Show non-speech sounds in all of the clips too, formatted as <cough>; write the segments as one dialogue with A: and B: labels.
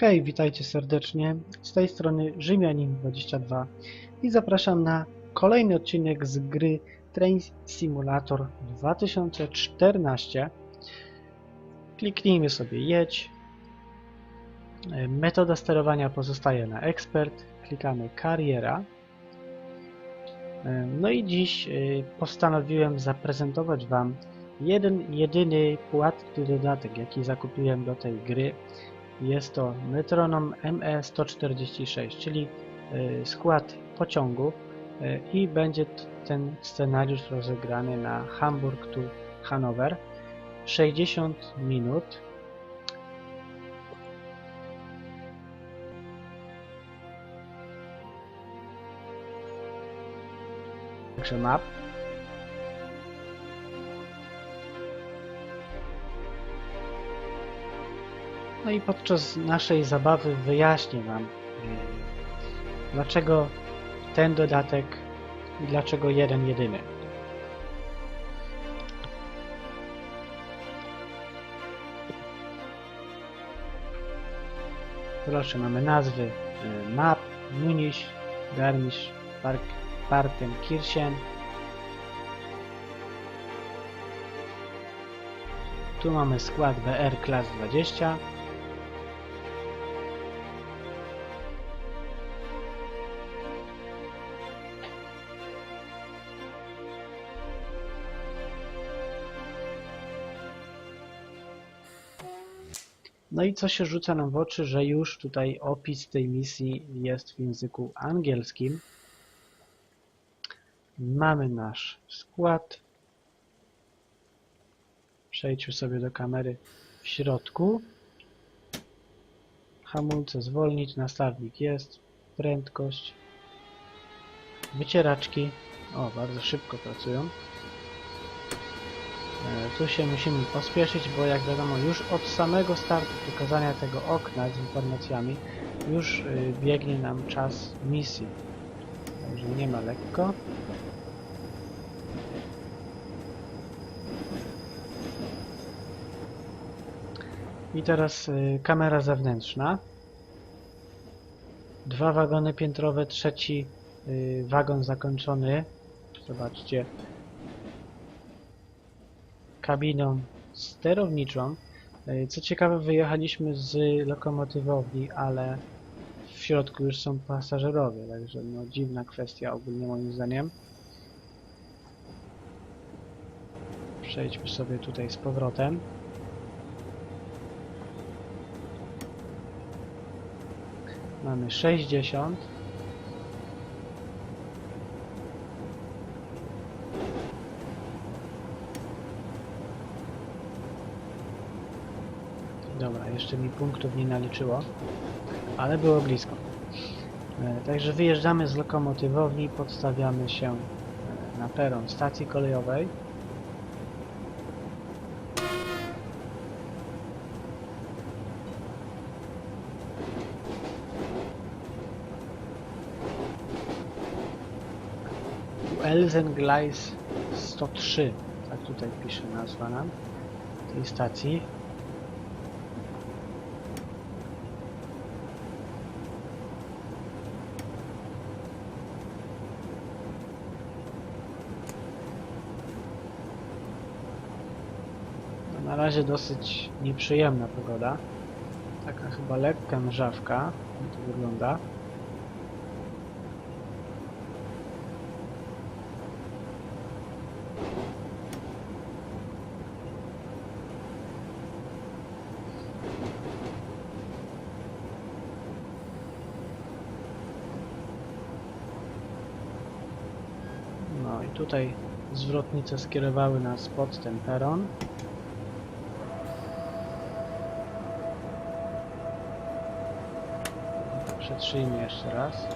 A: Hej, witajcie serdecznie. Z tej strony Rzymianin22 i zapraszam na kolejny odcinek z gry Train Simulator 2014. Kliknijmy sobie jedź. Metoda sterowania pozostaje na ekspert. Klikamy kariera. No i dziś e, postanowiłem zaprezentować Wam jeden, jedyny płatny dodatek, jaki zakupiłem do tej gry. Jest to metronom ME146, czyli y, skład pociągu y, i będzie ten scenariusz rozegrany na Hamburg to Hanower. 60 minut. Także map. No i podczas naszej zabawy wyjaśnię Wam, mm, dlaczego ten dodatek i dlaczego jeden jedyny. Proszę, mamy nazwy y, map, Munich, Garmisch, Park, Partenkirchen. Tu mamy skład BR Class 20. No i co się rzuca nam w oczy, że już tutaj opis tej misji jest w języku angielskim. Mamy nasz skład. Przejdźmy sobie do kamery w środku. Hamulce zwolnić, nastawnik jest, prędkość, wycieraczki. O, bardzo szybko pracują. E, Tu się musimy pospieszyć, bo jak wiadomo już od samego startu pokazania tego okna z informacjami już y, biegnie nam czas misji. Także nie ma lekko. I teraz y, kamera zewnętrzna. Dwa wagony piętrowe, trzeci y, wagon zakończony. Zobaczcie, kabiną sterowniczą. E, Co ciekawe, wyjechaliśmy z lokomotywowni, ale w środku już są pasażerowie, także no dziwna kwestia ogólnie moim zdaniem. Przejdźmy sobie tutaj z powrotem. Mamy 60. Dobra, jeszcze mi punktów nie naliczyło, ale było blisko. E, Także wyjeżdżamy z lokomotywowni, podstawiamy się e, na peron stacji kolejowej. Elsengleis 103, tak tutaj pisze nazwa nam tej stacji. No, na razie dosyć nieprzyjemna pogoda. Taka chyba lekka mrzawka, jak to wygląda. No i tutaj zwrotnice skierowały nas pod ten peron. Przetrzyjmy jeszcze raz.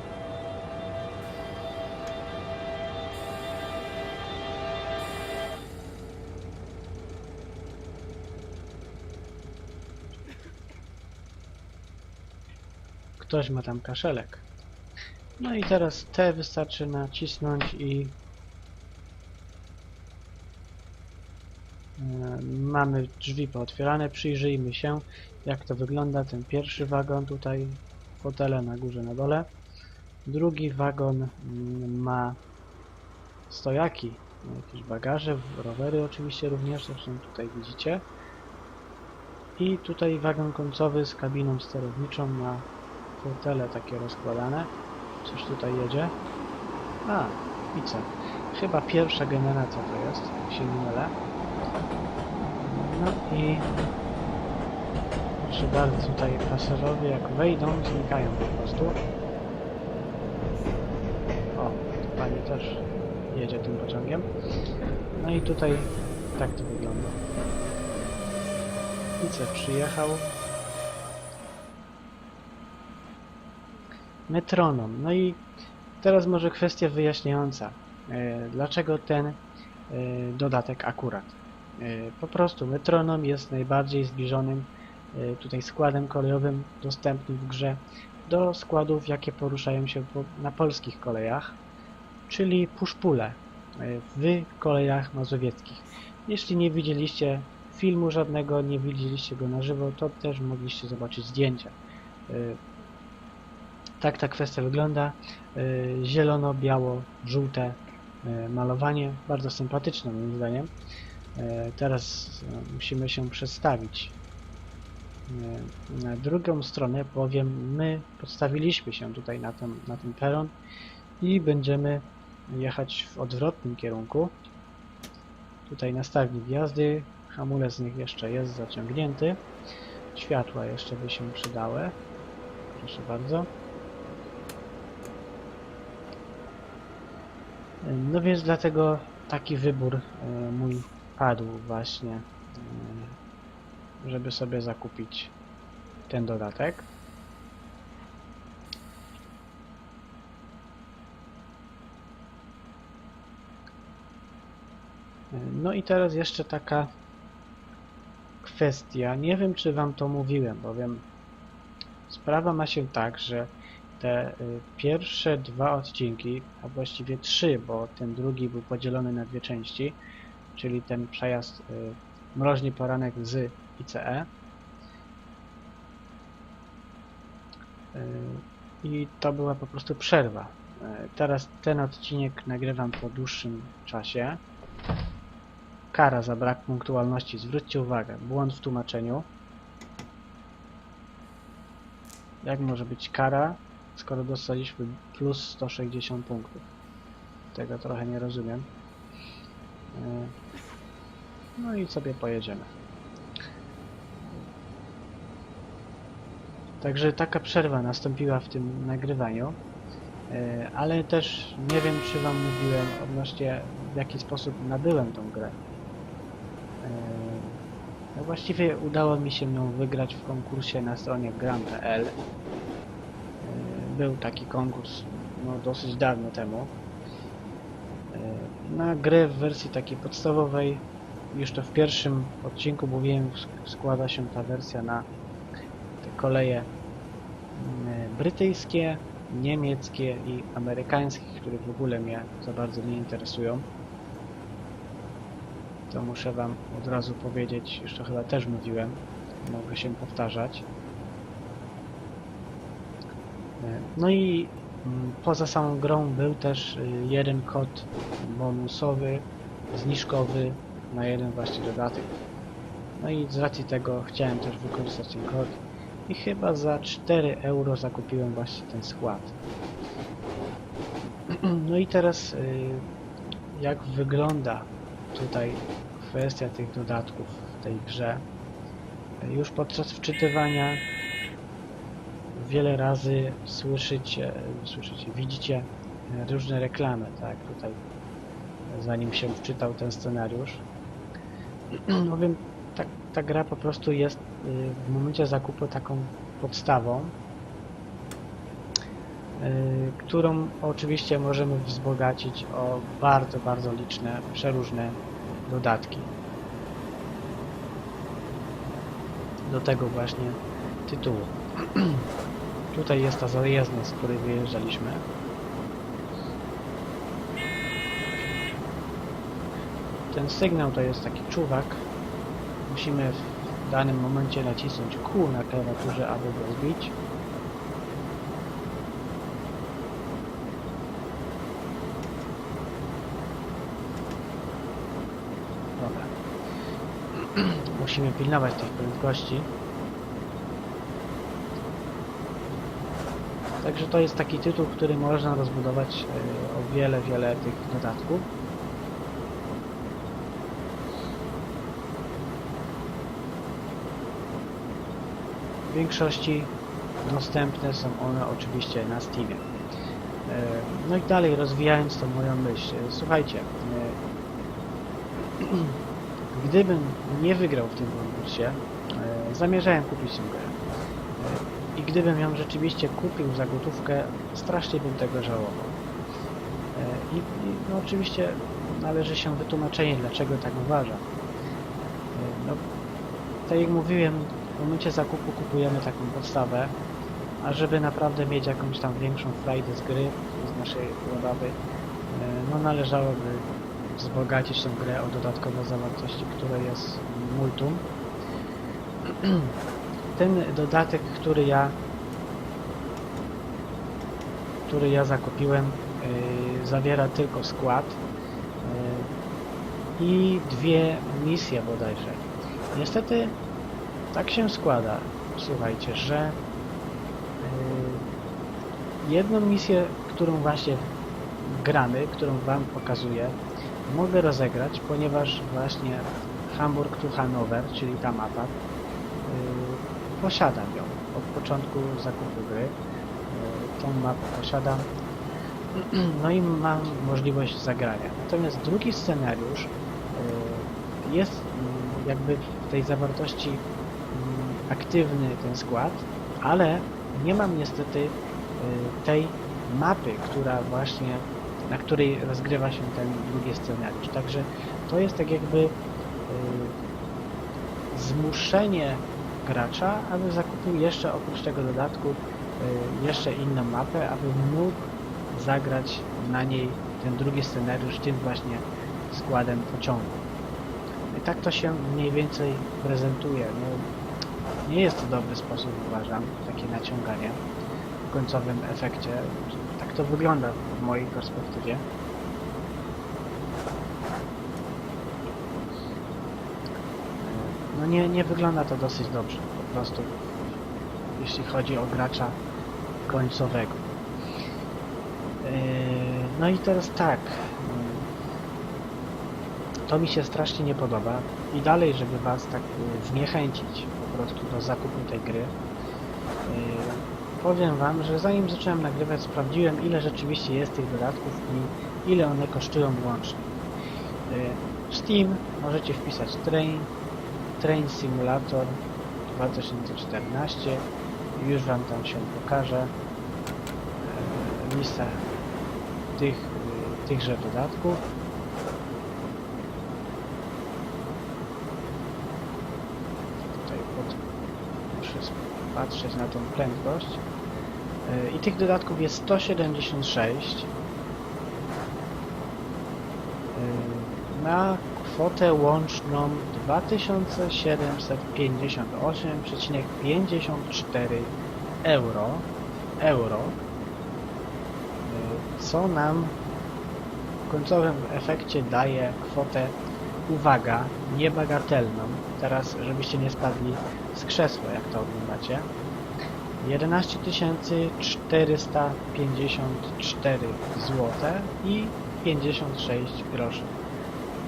A: Ktoś ma tam kaszelek. No i teraz T wystarczy nacisnąć i e, Mamy drzwi pootwierane, przyjrzyjmy się jak to wygląda. Ten pierwszy wagon tutaj, fotele na górze, na dole. Drugi wagon mm, ma stojaki, jakieś bagaże, rowery oczywiście również, zresztą tutaj widzicie. I tutaj wagon końcowy z kabiną sterowniczą ma fotele takie rozkładane. Coś tutaj jedzie. A, widzę. Chyba pierwsza generacja to jest, jak się nie mylę. No i bardzo, tutaj pasażerowie jak wejdą, znikają po prostu. O, pani też jedzie tym pociągiem. No i tutaj tak to wygląda. Wice przyjechał. Metronom. No i teraz może kwestia wyjaśniająca. E, Dlaczego ten e, dodatek akurat? E, Po prostu metronom jest najbardziej zbliżonym tutaj składem kolejowym dostępnym w grze do składów, jakie poruszają się na polskich kolejach, czyli puszpule e, w kolejach mazowieckich. Jeśli nie widzieliście filmu żadnego, nie widzieliście go na żywo, to też mogliście zobaczyć zdjęcia. E, Tak ta kwestia wygląda. E, Zielono, biało, żółte e, malowanie. Bardzo sympatyczne moim zdaniem. E, Teraz e, musimy się przestawić e, na drugą stronę, bowiem my podstawiliśmy się tutaj na ten, na ten peron i będziemy jechać w odwrotnym kierunku. Tutaj nastawnik jazdy, hamulec z nich jeszcze jest zaciągnięty. Światła jeszcze by się przydały. Proszę bardzo. No więc dlatego taki wybór e, mój padł właśnie, żeby sobie zakupić ten dodatek. No i teraz jeszcze taka kwestia. Nie wiem, czy Wam to mówiłem, bowiem sprawa ma się tak, że te y, pierwsze dwa odcinki, a właściwie trzy, bo ten drugi był podzielony na dwie części, czyli ten przejazd y, mroźny poranek z ICE. Y, I to była po prostu przerwa. Y, Teraz ten odcinek nagrywam po dłuższym czasie. Kara za brak punktualności. Zwróćcie uwagę, błąd w tłumaczeniu. Jak może być kara, skoro dostaliśmy plus 160 punktów? Tego trochę nie rozumiem. E, No i sobie pojedziemy. Także taka przerwa nastąpiła w tym nagrywaniu. E, Ale też nie wiem, czy Wam mówiłem odnośnie w jaki sposób nabyłem tą grę. E, No właściwie udało mi się ją wygrać w konkursie na stronie gram.pl. E, Był taki konkurs no, dosyć dawno temu. Na grę w wersji takiej podstawowej, już to w pierwszym odcinku mówiłem, sk- składa się ta wersja na te koleje brytyjskie, niemieckie i amerykańskie, które w ogóle mnie za bardzo nie interesują. To muszę Wam od razu powiedzieć, już to chyba też mówiłem, mogę się powtarzać. E, No i mm, poza samą grą był też y, jeden kod bonusowy, zniżkowy na jeden właśnie dodatek. No i z racji tego chciałem też wykorzystać ten kod i chyba za 4 euro zakupiłem właśnie ten skład. <clears throat> No i teraz y, jak wygląda tutaj kwestia tych dodatków w tej grze. Już podczas wczytywania wiele razy słyszycie, słyszycie, widzicie różne reklamy, tak, tutaj zanim się wczytał ten scenariusz. <clears throat> No wiem, ta, ta gra po prostu jest w momencie zakupu taką podstawą, y, którą oczywiście możemy wzbogacić o bardzo, bardzo liczne, przeróżne dodatki. Do tego właśnie tytułu. <clears throat> Tutaj jest ta zajezdna, z której wyjeżdżaliśmy. Ten sygnał to jest taki czuwak, musimy w danym momencie nacisnąć Q na klawiaturze, aby go zbić. Dobra. <clears throat> Musimy pilnować tych prędkości. Także to jest taki tytuł, który można rozbudować e, o wiele, wiele tych dodatków. W większości dostępne są one oczywiście na Steamie. E, No i dalej rozwijając tą moją myśl, e, słuchajcie, e, <clears throat> gdybym nie wygrał w tym konkursie, zamierzałem kupić tę grę. I gdybym ją rzeczywiście kupił za gotówkę, strasznie bym tego żałował. I, i no oczywiście należy się wytłumaczenie, dlaczego tak uważam. No, tak jak mówiłem, w momencie zakupu kupujemy taką podstawę, a żeby naprawdę mieć jakąś tam większą frajdę z gry, z naszej zabawy, e, no należałoby wzbogacić tę grę o dodatkowe zawartości, które jest multum. <clears throat> Ten dodatek, który ja który ja zakupiłem, yy, zawiera tylko skład yy, i dwie misje bodajże. Niestety tak się składa, słuchajcie, że yy, jedną misję, którą właśnie gramy, którą wam pokazuję, mogę rozegrać, ponieważ właśnie Hamburg to Hanover, czyli ta mapa, yy, posiadam ją od początku zakupu gry. Yy, tą mapę posiadam. <clears throat> No i mam możliwość zagrania. Natomiast drugi scenariusz jest yy, jakby w tej zawartości aktywny ten skład, ale nie mam niestety yy, tej mapy, która właśnie na której rozgrywa się ten drugi scenariusz. Także to jest tak jakby yy, zmuszenie gracza, aby zakupił jeszcze oprócz tego dodatku yy, jeszcze inną mapę, aby mógł zagrać na niej ten drugi scenariusz tym właśnie składem pociągu. I tak to się mniej więcej prezentuje. No, nie jest to dobry sposób, uważam, takie naciąganie w końcowym efekcie. Tak to wygląda w mojej perspektywie. No nie, nie wygląda to dosyć dobrze, po prostu, jeśli chodzi o gracza końcowego. Yy, No i teraz tak, to mi się strasznie nie podoba i dalej, żeby Was tak yy, zniechęcić prostu do zakupu tej gry, yy, powiem Wam, że zanim zacząłem nagrywać, sprawdziłem ile rzeczywiście jest tych dodatków i ile one kosztują łącznie. Yy, Steam możecie wpisać Train, Train Simulator 2014 i już Wam tam się pokaże yy, lista tych, yy, tychże dodatków. Tutaj pod, muszę patrzeć na tą prędkość. Yy, I tych dodatków jest 176. Yy, Na kwotę łączną 2758,54 euro. Euro. Yy, Co nam w końcowym efekcie daje kwotę, uwaga, niebagatelną. Teraz, żebyście nie spadli z krzesła, jak to oglądacie. 11 454 zł i 56 groszy.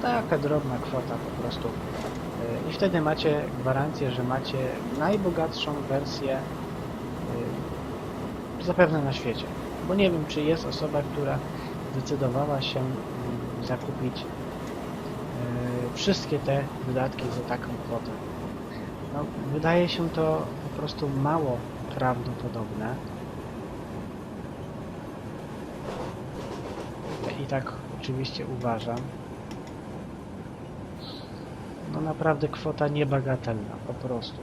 A: Taka drobna kwota po prostu. Yy, I wtedy macie gwarancję, że macie najbogatszą wersję yy, zapewne na świecie. Bo nie wiem, czy jest osoba, która zdecydowała się mm, zakupić yy, wszystkie te dodatki za taką kwotę. No, wydaje się to po prostu mało prawdopodobne. I tak oczywiście uważam. No naprawdę kwota niebagatelna, po prostu.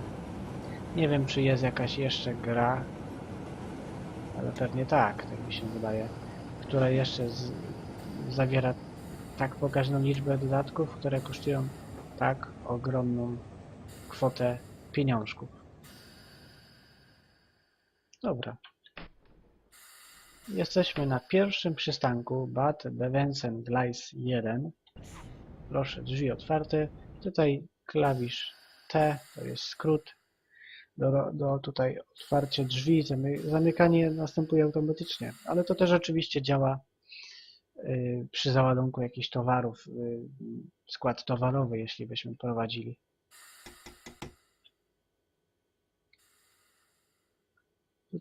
A: Nie wiem, czy jest jakaś jeszcze gra, ale pewnie tak, tak mi się wydaje, która jeszcze z, zawiera tak pokaźną liczbę dodatków, które kosztują tak ogromną kwotę pieniążków. Dobra. Jesteśmy na pierwszym przystanku Bad Bevensen Gleis 1. Proszę, drzwi otwarte. Tutaj klawisz T, to jest skrót do, do tutaj otwarcia drzwi. Zamy, zamykanie następuje automatycznie, ale to też oczywiście działa y, przy załadunku jakichś towarów, y, skład towarowy, jeśli byśmy prowadzili.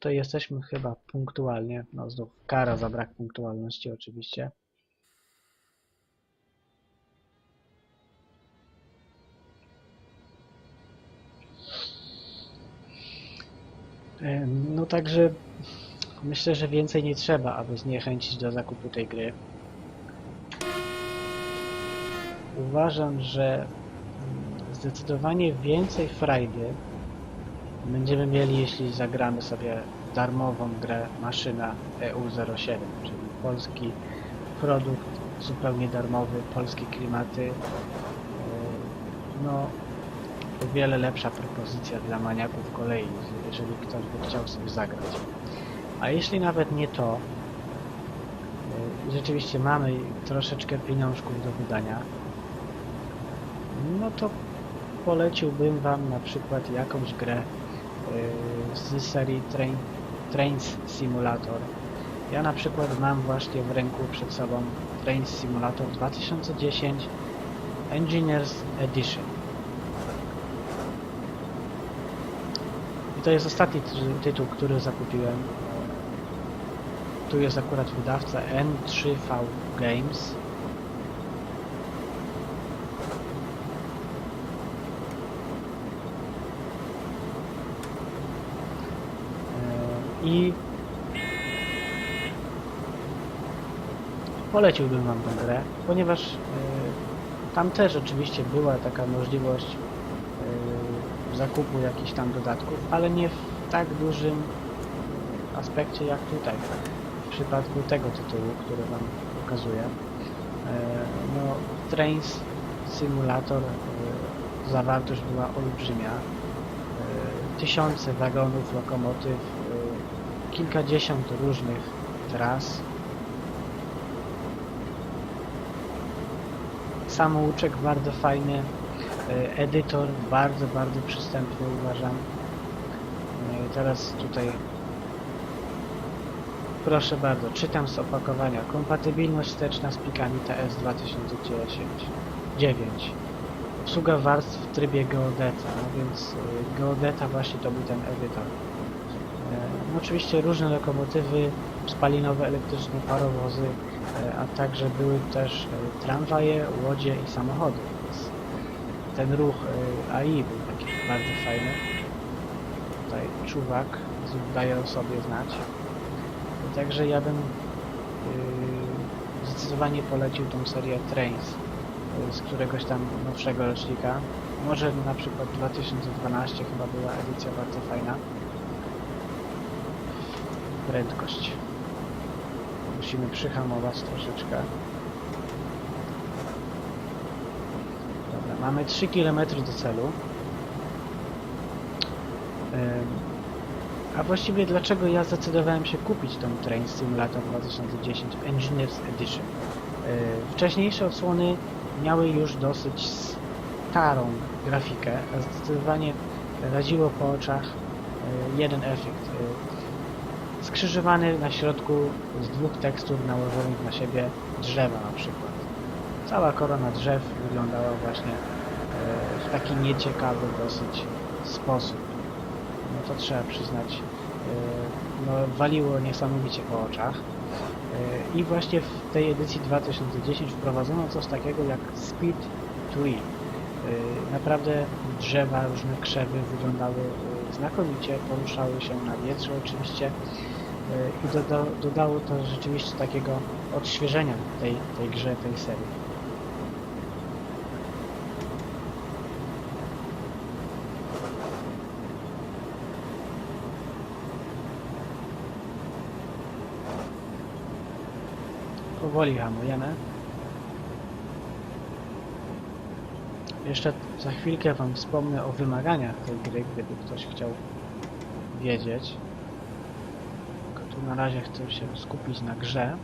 A: Tutaj jesteśmy chyba punktualnie, no znów kara za brak punktualności oczywiście. No także myślę, że więcej nie trzeba, aby zniechęcić do zakupu tej gry. Uważam, że mm, zdecydowanie więcej frajdy będziemy mieli, jeśli zagramy sobie darmową grę maszyna EU07, czyli polski produkt zupełnie darmowy, polskie klimaty. No, o wiele lepsza propozycja dla maniaków kolei, jeżeli ktoś by chciał sobie zagrać. A jeśli nawet nie to, rzeczywiście mamy troszeczkę pieniążków do wydania, no to poleciłbym Wam na przykład jakąś grę z serii Train, Trains Simulator. Ja na przykład mam właśnie w ręku przed sobą Trains Simulator 2010 Engineers Edition. I to jest ostatni ty- tytuł, który zakupiłem. Tu jest akurat wydawca N3V Games. E, I poleciłbym Wam tę grę, ponieważ e, tam też oczywiście była taka możliwość e, zakupu jakichś tam dodatków, ale nie w tak dużym aspekcie jak tutaj, w przypadku tego tytułu, który Wam pokazuję. E, No, Trains Simulator e, zawartość była olbrzymia. E, Tysiące wagonów, lokomotyw, e, kilkadziesiąt różnych tras. Samouczek bardzo fajny, e, edytor bardzo, bardzo przystępny uważam. E, Teraz tutaj proszę bardzo, czytam z opakowania. Kompatybilność wsteczna z plikami TS 2010 9. Obsługa warstw w trybie geodeta, no więc y, geodeta właśnie to był ten edytor. Oczywiście różne lokomotywy, spalinowe, elektryczne, parowozy, e, a także były też e, tramwaje, łodzie i samochody. Więc ten ruch e, AI był taki bardzo fajny. Tutaj czuwak daje o sobie znać. Także ja bym zdecydowanie polecił tą serię Trains z któregoś tam nowszego rocznika. Może na przykład 2012 chyba była edycja bardzo fajna. Prędkość. Musimy przyhamować troszeczkę. Dobra, mamy 3 km do celu. A właściwie dlaczego ja zdecydowałem się kupić tą Train Simulator 2010 Engineers Edition? Yy, Wcześniejsze odsłony miały już dosyć starą grafikę, a zdecydowanie raziło po oczach yy, jeden efekt. Skrzyżowany na środku z dwóch tekstur nałożonych na siebie drzewa na przykład. Cała korona drzew wyglądała właśnie yy, w taki nieciekawy dosyć sposób no to trzeba przyznać, yy, no waliło niesamowicie po oczach. Yy, I właśnie w tej edycji 2010 wprowadzono coś takiego jak Speed Tree. Naprawdę drzewa, różne krzewy wyglądały znakomicie, poruszały się na wietrze oczywiście i doda dodało to rzeczywiście takiego odświeżenia tej, tej grze, tej serii. Powoli hamujemy. Jeszcze za chwilkę Wam wspomnę o wymaganiach tej gry, gdyby ktoś chciał wiedzieć. Tu na razie chcę się skupić na grze.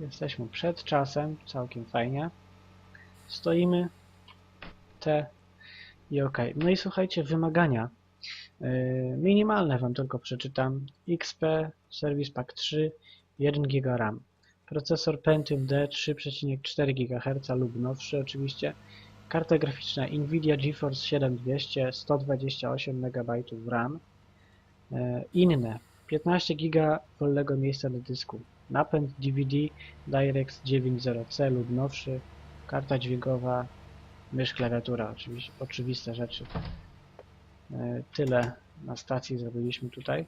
A: Jesteśmy przed czasem, całkiem fajnie. Stoimy. T i OK. No i słuchajcie, wymagania. Yy, minimalne Wam tylko przeczytam. XP, Service Pack 3, 1 GB RAM. Procesor Pentium D 3,4 GHz lub nowszy oczywiście. Karta graficzna Nvidia GeForce 7200, 128 MB RAM. Yy, inne 15 GB wolnego miejsca na dysku. Napęd DVD DirectX 9.0C lub nowszy, karta dźwiękowa, mysz, klawiatura, oczywiście, oczywiste rzeczy. E, Tyle na stacji zrobiliśmy tutaj.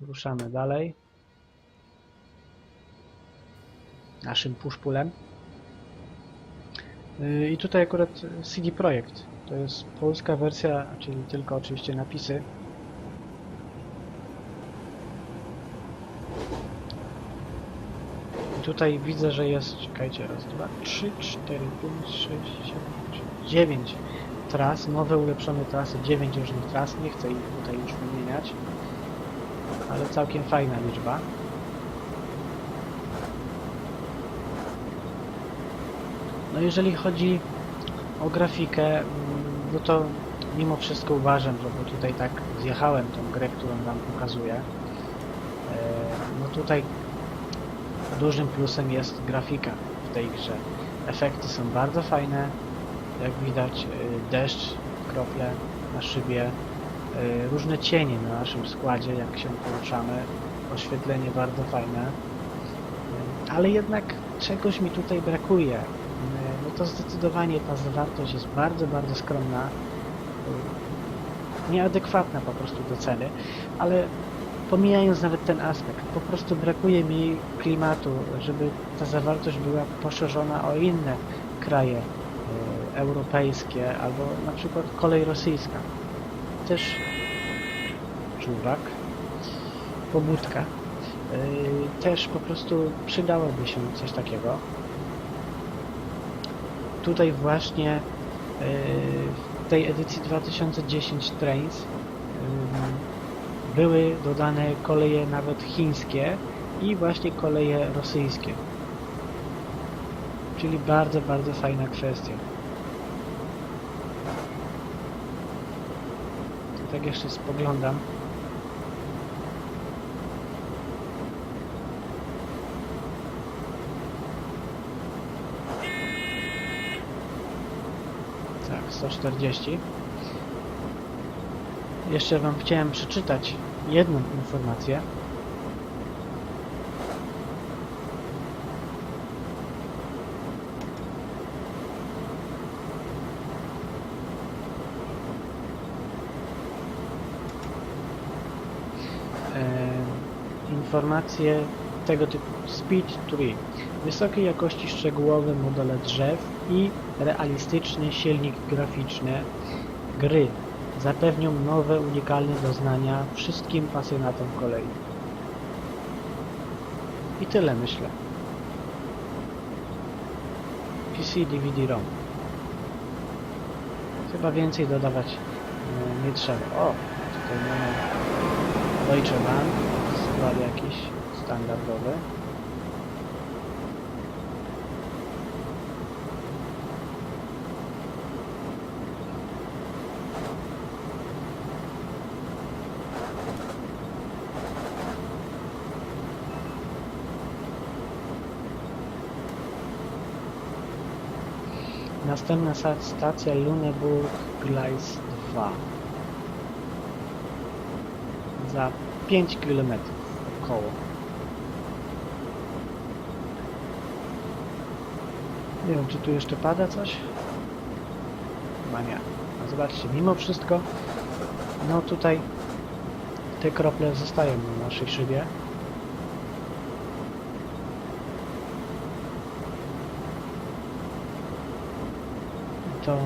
A: Ruszamy dalej. Naszym pushpulem. E, I tutaj akurat CD Projekt. To jest polska wersja, czyli tylko oczywiście napisy. I tutaj widzę, że jest, czekajcie, raz, dwa, trzy, cztery, pięć, sześć, siedem, dziewięć tras, nowe ulepszone trasy, dziewięć różnych tras, nie chcę ich tutaj już wymieniać, ale całkiem fajna liczba. No jeżeli chodzi o grafikę, mm, no to mimo wszystko uważam, że bo tutaj tak zjechałem tą grę, którą wam pokazuję, e, no tutaj dużym plusem jest grafika w tej grze. Efekty są bardzo fajne, jak widać y, deszcz, krople na szybie, y, różne cienie na naszym składzie, jak się poruszamy, oświetlenie bardzo fajne, Y, ale jednak czegoś mi tutaj brakuje. No to zdecydowanie ta zawartość jest bardzo, bardzo skromna, nieadekwatna po prostu do ceny, ale pomijając nawet ten aspekt, po prostu brakuje mi klimatu, żeby ta zawartość była poszerzona o inne kraje e, europejskie albo na przykład kolej rosyjska. Też czuwak, pobudka. e, Też po prostu przydałoby się coś takiego. Tutaj właśnie e, w tej edycji 2010 Trains były dodane koleje nawet chińskie i właśnie koleje rosyjskie. Czyli bardzo, bardzo fajna kwestia. Tak jeszcze spoglądam. Tak, 140. Jeszcze Wam chciałem przeczytać jedną informację. Informacje tego typu. Speed 3 wysokiej jakości szczegółowe modele drzew i realistyczny silnik graficzny gry zapewnią nowe, unikalne doznania wszystkim pasjonatom kolei. I tyle myślę. PC DVD ROM. Chyba więcej dodawać e, nie trzeba. O, tutaj mamy Deutsche Bahn, jakiś standardowy. Następna sta- stacja Luneburg Gleis 2. Za 5 km około. Nie wiem, czy tu jeszcze pada coś? Chyba nie. No zobaczcie, mimo wszystko, no tutaj te krople zostają na naszej szybie. To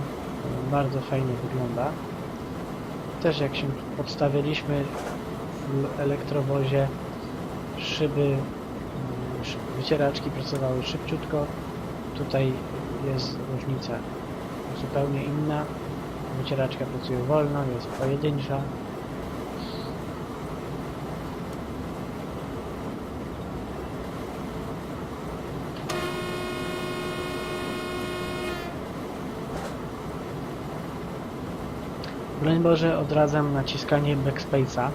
A: bardzo fajnie wygląda. Też jak się podstawialiśmy w elektrowozie, szyby, mm, wycieraczki pracowały szybciutko. Tutaj jest różnica zupełnie inna. Wycieraczka pracuje wolno, jest pojedyncza. Broń Boże odradzam naciskanie backspace'a,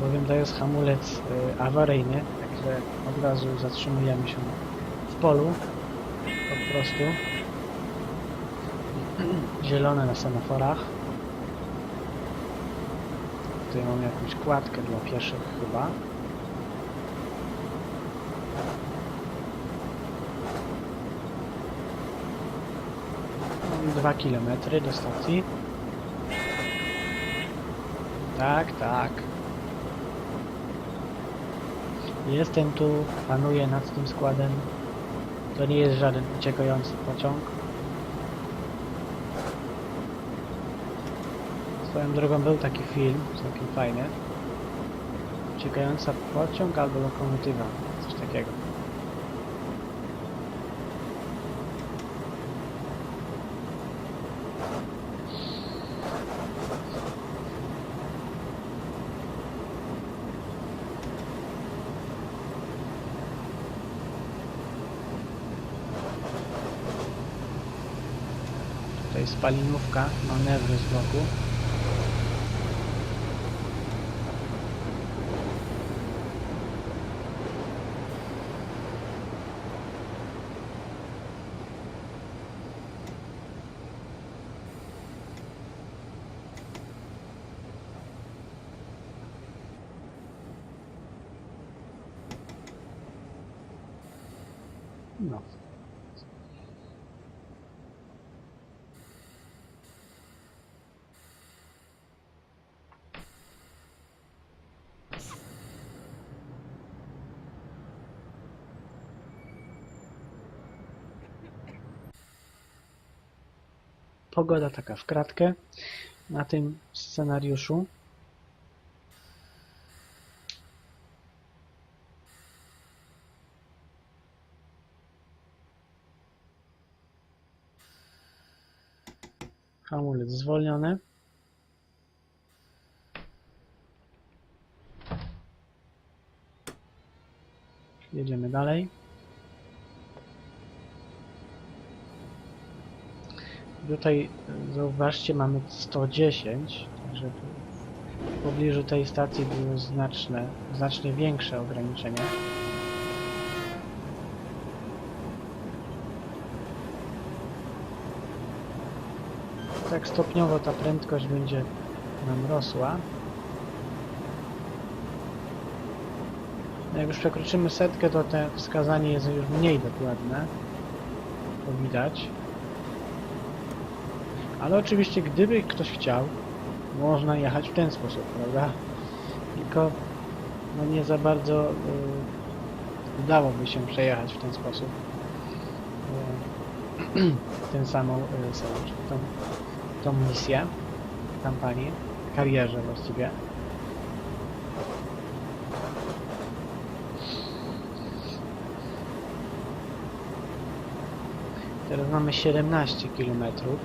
A: bowiem to jest hamulec y, awaryjny, także od razu zatrzymujemy się w polu, po prostu. Zielone na semaforach. Tutaj mam jakąś kładkę dla pieszych chyba. 2 km do stacji. Tak, tak. Jestem tu, panuję nad tym składem. To nie jest żaden uciekający pociąg. Swoją drogą był taki film, całkiem fajny. Uciekająca pociąg albo lokomotywa, coś takiego. Spalinówka, manewry z boku. Pogoda taka w kratkę na tym scenariuszu. Hamulec zwolniony. Jedziemy dalej. Tutaj e, zauważcie mamy 110, także w pobliżu tej stacji były znaczne, znacznie większe ograniczenia. Tak stopniowo ta prędkość będzie nam rosła. Jak już przekroczymy setkę, to te wskazanie jest już mniej dokładne. To widać. Ale oczywiście, gdyby ktoś chciał, można jechać w ten sposób, prawda? Tylko no nie za bardzo y, udałoby się przejechać w ten sposób. Y, <clears throat> tę samą y, tą, tą misję kampanii, karierze właściwie. Teraz mamy 17 kilometrów.